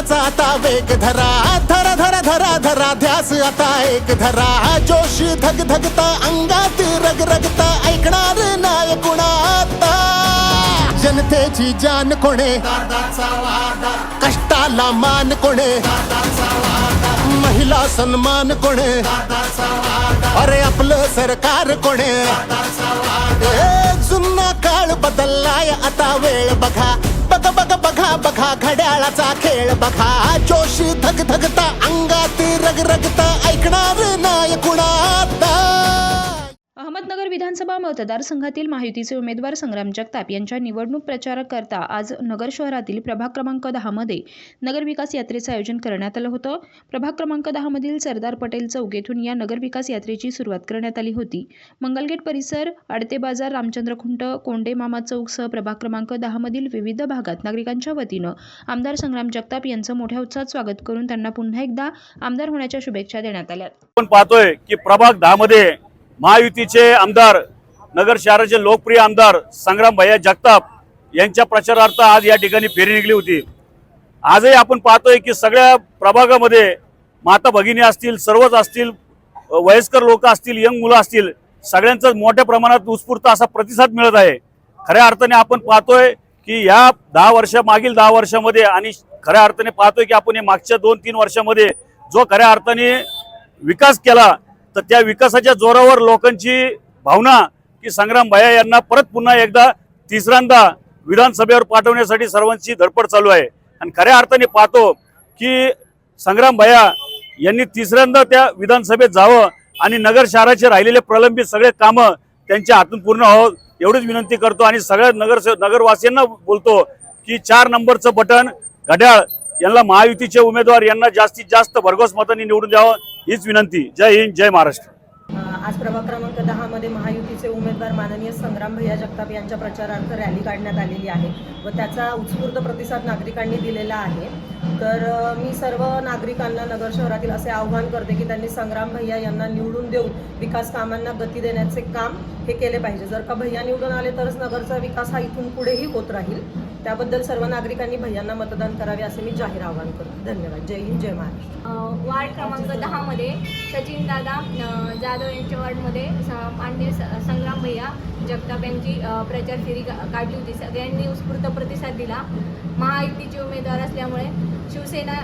घड्याळाचा आता वेग धरा. धरा धरा धरा धरा ध्यास आता एक धरा. जोश धग धगता अंगात रग रगता. ऐकणार नाय कुणाता जनतेची जान कोणे? कष्टाला मान कोणे? महिला सन्मान कोणे? अरे आपलं सरकार कोणे? ए, जुना काळ बदललाय आता वेळ बघा. बघ बघ बघा बघा घड्याळाचा खेळ बघा जोशी धगधगता अंगात रग ऐकणार नाही. अहमदनगर विधानसभा मतदारसंघातील महायुतीचे उमेदवार संग्राम जगताप यांच्या निवडणूक प्रचाराकरता आज नगर शहरातील प्रभाग क्रमांक दहामध्ये नगर विकास यात्रेचं आयोजन करण्यात आलं होतं. प्रभाग क्रमांक दहामधील सरदार पटेल चौक येथून या नगर विकास यात्रेची सुरुवात करण्यात आली होती. मंगलगेट परिसर आडते बाजार रामचंद्र खुंट कोंडे मामा चौकसह प्रभाग क्रमांक दहामधील विविध भागात नागरिकांच्या वतीनं आमदार संग्राम जगताप यांचं मोठ्या उत्साहात स्वागत करून त्यांना पुन्हा एकदा आमदार होण्याच्या शुभेच्छा देण्यात आल्या आपण पाहतोय की प्रभाग दहा मध्ये महायुतीचे आमदार नगर शहराचे लोकप्रिय आमदार संग्राम भैया जगताप यांच्या प्रचारार्थ आज या ठिकाणी फेरी निघली होती. आजही आपण पाहतोय की सगळ्या प्रभागामध्ये माता भगिनी असतील सर्वच असतील वयस्कर लोक असतील यंग मुलं असतील सगळ्यांचं मोठ्या प्रमाणात उत्स्फूर्त असा प्रतिसाद मिळत आहे. खऱ्या अर्थाने आपण पाहतोय की या दहा वर्ष मागील दहा वर्षामध्ये आणि खऱ्या अर्थाने पाहतोय की आपण हे मागच्या दोन तीन वर्षामध्ये जो खऱ्या अर्थाने विकास केला तर त्या विकासाच्या जोरावर लोकांची भावना की संग्राम भाया यांना परत पुन्हा एकदा तिसऱ्यांदा विधानसभेवर पाठवण्यासाठी सर्वांची धडपड चालू आहे. आणि खऱ्या अर्थाने पाहतो की संग्राम भाया यांनी तिसऱ्यांदा त्या विधानसभेत जावं आणि नगर शहराचे राहिलेले प्रलंबित सगळे कामं त्यांच्या हातून पूर्ण हो एवढीच विनंती करतो. आणि सगळ्या नगर नगरवासियांना बोलतो की चार नंबरचं बटन घड्याळ यांना महायुतीचे उमेदवार यांना जास्तीत जास्त भरघोस मतांनी निवडून द्यावं. हीच विनंती. जय हिंद जय महाराष्ट्र. आज प्रभाग क्रमांक दहा मध्ये महायुतीचे उमेदवार माननीय संग्राम भैया जगताप यांच्या प्रचारार्थ रॅली काढण्यात आलेली आहे व त्याचा उत्स्फूर्त प्रतिसाद नागरिकांनी दिलेला आहे. तर मी सर्व नागरिकांना नगर शहरातील असे आव्हान करते की त्यांनी संग्राम भैया यांना निवडून देऊन विकास कामांना गती देण्याचे काम हे केले पाहिजे. जर का भैया निवडून आले तरच नगरचा विकास हा इथून पुढेही होत राहील. त्याबद्दल सर्व नागरिकांनी भैयांना मतदान करावे असे मी जाहीर आवाहन करतो. धन्यवाद. जय हिंद जय महाराष्ट्र. वार्ड क्रमांक दहामध्ये सचिन दादा जाधव यांच्या वार्डमध्ये स- माननीय संग्राम भैया जगताप यांची प्रचार फेरी काढली होती. सगळ्यांनी उत्स्फूर्त प्रतिसाद दिला. महायुतीचे उमेदवार असल्यामुळे शिवसेना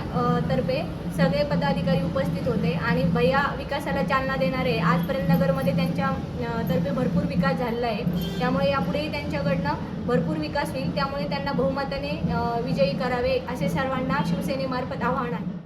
तर्फे सगळे पदाधिकारी उपस्थित होते आणि भैया विकासाला चालना देणारे आजपर्यंत नगरमध्ये त्यांच्या तर्फे भरपूर विकास झालेला आहे त्यामुळे यापुढेही त्यांच्याकडनं भरपूर विकास होईल. त्यामुळे त्यांना बहुमताने विजयी करावे असे सर्वांना शिवसेनेमार्फत आव्हान आहे.